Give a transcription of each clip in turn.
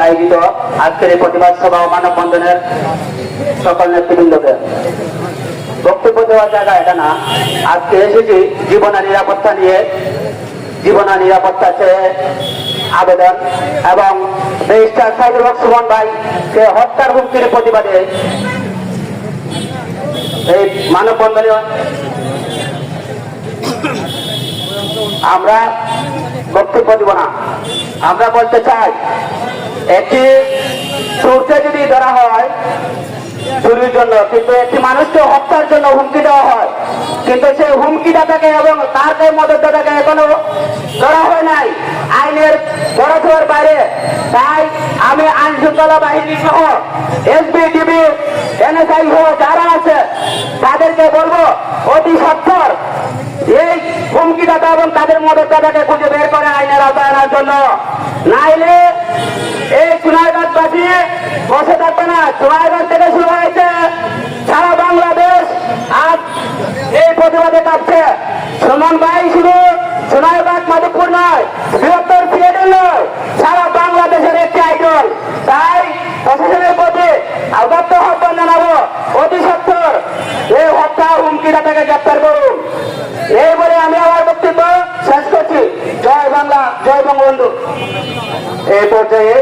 আয়োজিত আজকের এই প্রতিবাদ সভা ও মানববন্ধনের সকল নেতৃবৃন্দকে। বক্তব্য দেওয়ার জায়গা এটা না। আজকে এসেছি জীবনের নিরাপত্তা নিয়ে। জীবনের নিরাপত্তা চেয়ে আবেদন এবং রেজিস্টার সাইদুল হক সুমন ভাই কে হত্যার হুমকির প্রতিবাদে এই মানববন্ধনে আমরা বক্তব্য দিব না। আমরা বলতে চাই, একটি চোরকে যদি ধরা হয় চুরির জন্য, কিন্তু একটি মানুষকে হত্যার জন্য কিন্তু সেই হুমকিদাতাকে এবং তার যে মদতদাতাকে এখনও ধরা হয় নাই। আইনের বড় বাইরে। তাই আমি আইন শৃঙ্খলা বাহিনী সহ এসবি টিভি এনএসআই সহ যারা আছে, তাদেরকে বলব, অতি সত্তর এই হুমকিদাতা এবং তাদের মদতদাতাকে খুঁজে বের করে আইনের আওতায় আনার জন্য। নাইলে এই চুনাইবাদবাসী বসে থাকবে না। চুনাইবাদ থেকে শুরু হয়েছে সারা প্রতিবাদে কাঁপছে সুমন ভাই শুধু সোনাইবাগ মাধবপুর নয়, বৃহত্তর সিলেটের নয়, সারা বাংলাদেশের একটি আইডল। তাই প্রশাসনের প্রতি আবদ্ধ আহ্বান জানাব, অতি সত্তর। এই হত্যা হুমকিদাতাকে গ্রেপ্তার করুন। এই বলে আমি আমার বক্তব্য শেষ করছি। জয় বাংলা, জয় বঙ্গবন্ধু। এই পর্যায়ে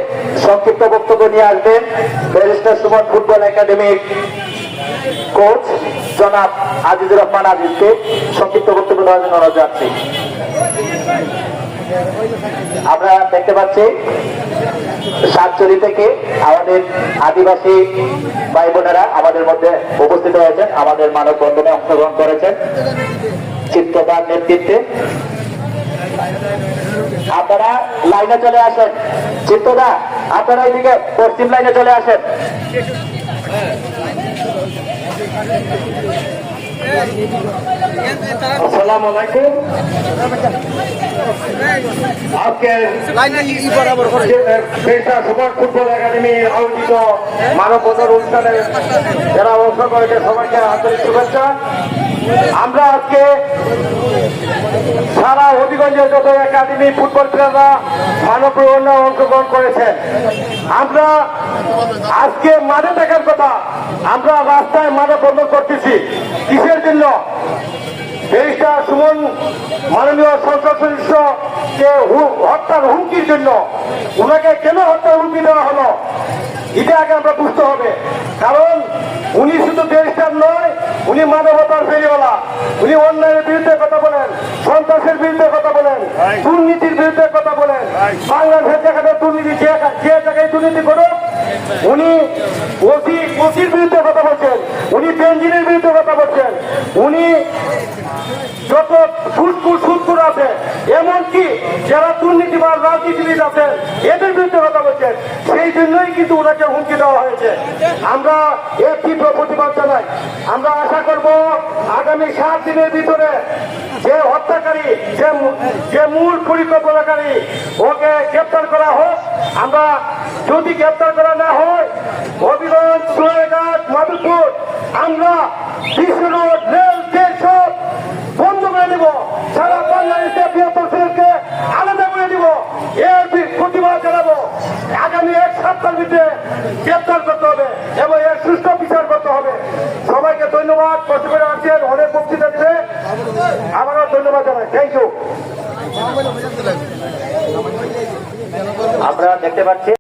সংক্ষিপ্ত বক্তব্য নিয়ে আসবেন ব্যারিস্টার সুমন ফুটবল একাডেমির কোচ জনাব আজিজুর রহমান আজিজকে সংক্ষিপ্ত বক্তব্য দেওয়ার জন্য অনুরোধ যাচ্ছি আমরা দেখতে পাচ্ছি সাতচুরি থেকে আমাদের আদিবাসী ভাই বোনেরা আমাদের মধ্যে উপস্থিত হয়েছেন, আমাদের মানববন্ধনে অংশগ্রহণ করেছেন। চিত্রদার নেতৃত্বে আপনারা লাইনে চলে আসেন। চিত্তদা আপনারা এইদিকে পশ্চিম লাইনে চলে আসেন। আসসালামু আলাইকুম। আজকে পেশা সুপার ফুটবল একাডেমি আয়োজিত মানববন্ধন অনুষ্ঠানে যারা অংশ করেছে সবাইকে আন্তরিক শুভেচ্ছা। আমরা আজকে সারা হবিগঞ্জের যত একাডেমি ফুটবল প্লেয়াররা মানব অংশগ্রহণ করেছেন, আমরা আজকে মাঠে দেখার কথা, আমরা রাস্তায় মানব বন্ধন করতেছি। কিসের জন্য? দেশটা সুমন মাননীয় সংসদ সদস্যকে হত্যার হুমকির জন্য। উনাকে কেন হত্যার হুমকি দেওয়া হলো? এটা আগে আমরা বুঝতে হবে। কারণ উনি শুধু উনি মানবতার ফেরিওয়ালা। উনি অন্যায়ের বিরুদ্ধে কথা বলেন সন্ত্রাসের বিরুদ্ধে কথা বলেন দুর্নীতির বিরুদ্ধে কথা বলেন। বাংলাদেশের যেখানে দুর্নীতি যে যে জায়গায় দুর্নীতি করুক উনি ওসি ওসির বিরুদ্ধে কথা বলছেন উনি বেঞ্জিনের বিরুদ্ধে কথা বলছেন উনি যত সুদকুর সুদকুর আছে এমনকি যারা দুর্নীতিবাদ রাজনীতিবিদ আছেন এদের বিরুদ্ধে কথা বলছেন। সেই জন্যই কিন্তু ওনাকে হুমকি দেওয়া হয়েছে। আমরা এর তীব্র প্রতিবাদ জানাই। আমরা আশা করব আগামী সাত দিনের ভিতরে যে হত্যাকারী, যে মূল পরিকল্পনাকারী, ওকে গ্রেপ্তার করা হোক। আমরা যদি গ্রেপ্তার করা না হয়, হবিগঞ্জ সোনারঘাট মাধুপুর আমরা বিশ্ব রোড রেল তেল সব বন্ধ করে দেব সারা বাংলাদেশের বৃহত্তর সিলেটকে আলাদা করে দিব এর বি- প্রতিবাদ জানাব আগামী সপ্তাহের গ্রেপ্তার করতে হবে এবং এর সুষ্ঠু বিচার করতে হবে। সবাইকে ধন্যবাদ। কষ্ট করে আসছেন, অনেক বক্তৃতা দিলে আমারও ধন্যবাদ জানাই। থ্যাংক ইউ আমরা দেখতে পাচ্ছি